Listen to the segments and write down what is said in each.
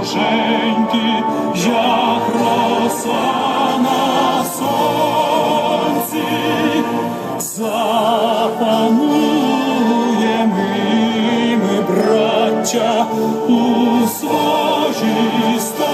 довженькі, як роса на сонці, запануємо ми, браття, у сожі стороні.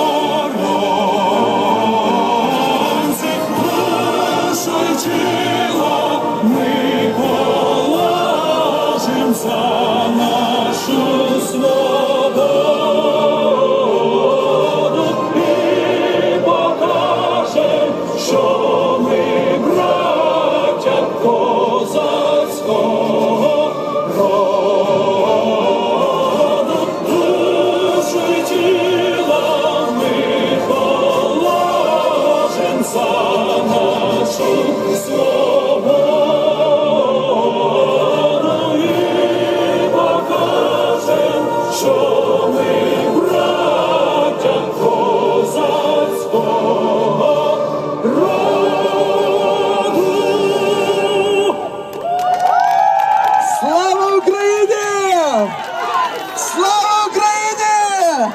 Слава Україні!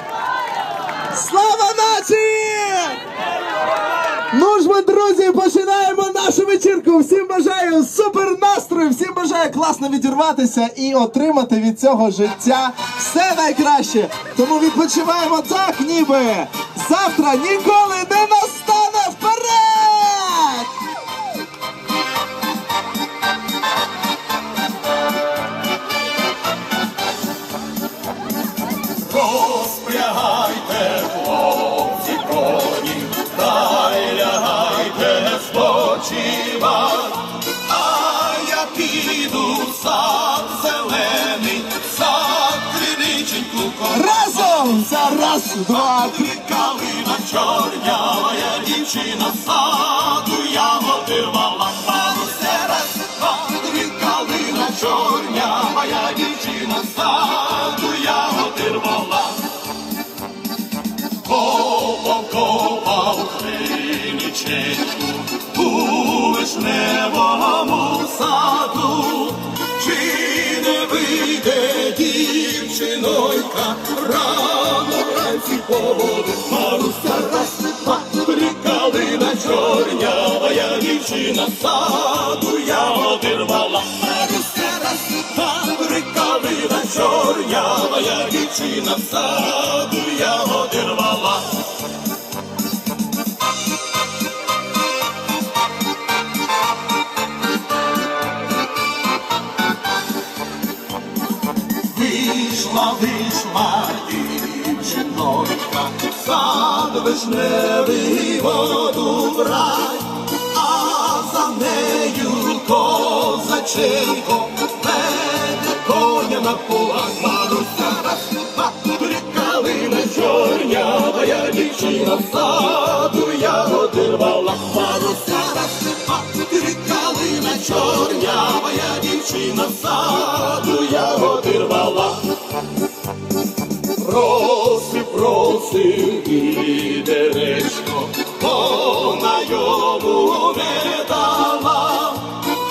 Слава нації! Ну ж ми, друзі, починаємо нашу вечірку. Всім бажаю супер настрою, всім бажаю класно відірватися і отримати від цього життя все найкраще. Тому відпочиваємо так, ніби завтра ніколи не настане Розпрягайте, хлопці, коні, та й лягайте спочивать, а я піду в сад зелений, в сад криниченьку Разом! За раз, два, три. Калина чорнява, я дівчина саду, я мотивала Маруся раз, два, три, калина чорнява, я дівчина з у вишневому саду, чи не вийде дівчинонька? Рано вранці по воду, Маруся раз, два, три, калина чорнява, я дівчина саду, я одирвала. Маруся раз, два, три, калина чорнява, я дівчина саду, я одирвала. Вийшла, вийшла дівчинонька, в сад вишневий воду брать, а за нею козаченько, веде коня на полах, Маруся раз, два, три, калина чорнява, я дівчина саду, я одирвала, Маруся раз, два, три, калина чорнява, дівчина в саду, Просив, просив і деречко, вона йому не дала,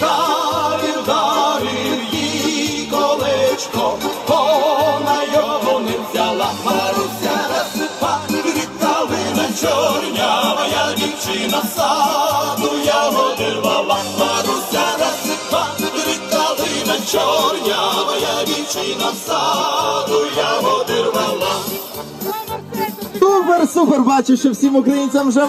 дарив, дарив їй колечко, вона його не взяла, Маруся розсипа, калина чорнява, я дівчина з калина моя я дівчина в саду, я одирвала. Супер, супер! Бачу, що всім українцям вже